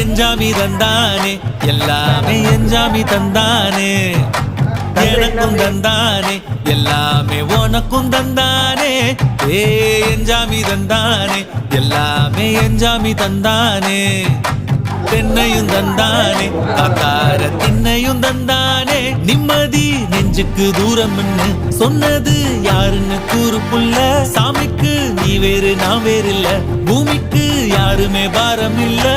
எஞ்சாமி தந்தானே எல்லாமே எஞ்சாமி தந்தானே எனக்கும் தந்தானே எல்லாமே உனக்கும் தந்தானே ஏ எஞ்சாமி தந்தானே எல்லாமே எஞ்சாமி தந்தானே தென்னையும் தந்தானே காத்தார திண்ணையும் தந்தானே நிம்மதி நெஞ்சுக்கு தூரம் சொன்னது யாருன்னு கூறு புள்ள சாமிக்கு நீ வேறு நான் வேறு இல்ல பூமிக்கு யாருமே பாரம் இல்லை